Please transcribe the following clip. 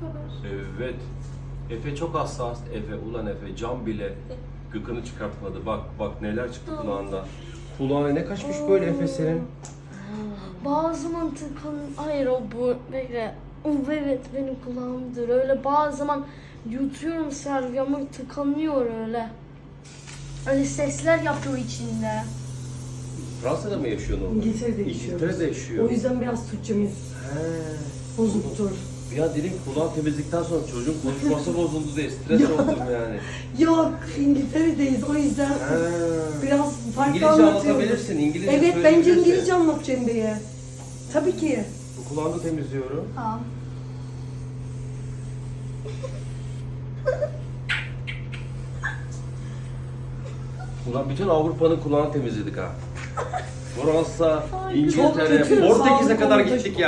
kadar. Evet. Efe çok hassas. Efe, ulan Efe cam bile gıkını çıkartmadı. Bak bak neler çıktı kulağından. Kulağına ne kaçmış böyle Efe senin? Bazı zaman tıkan... Hayır o bu... Bekle. Evet benim kulağımdır. Öyle bazı zaman yutuyorum Sergi ama tıkanıyor öyle. Öyle sesler yapıyor içinde. Fransa'da mı yaşıyorsun orada? İngiltere'de yaşıyoruz. İngiltere'de yaşıyor. O yüzden biraz Türkçemiz He. bozuktur. An dedim kulağın temizlikten sonra çocuğun konuşması bozuldu diye stres oldum yani. Yok İngiltere'deyiz o yüzden He. biraz farklı İngilizce anlatıyorum. anlatabilirsin, İngilizce Evet bence söyleyebilirsin. İngilizce anlatacağım diye. Tabii ki. Bu kulağını temizliyorum. Tamam. Ulan bütün Avrupa'nın kulağını temizledik ha. Fransa, İngiltere. Portekiz'e kadar gittik ya.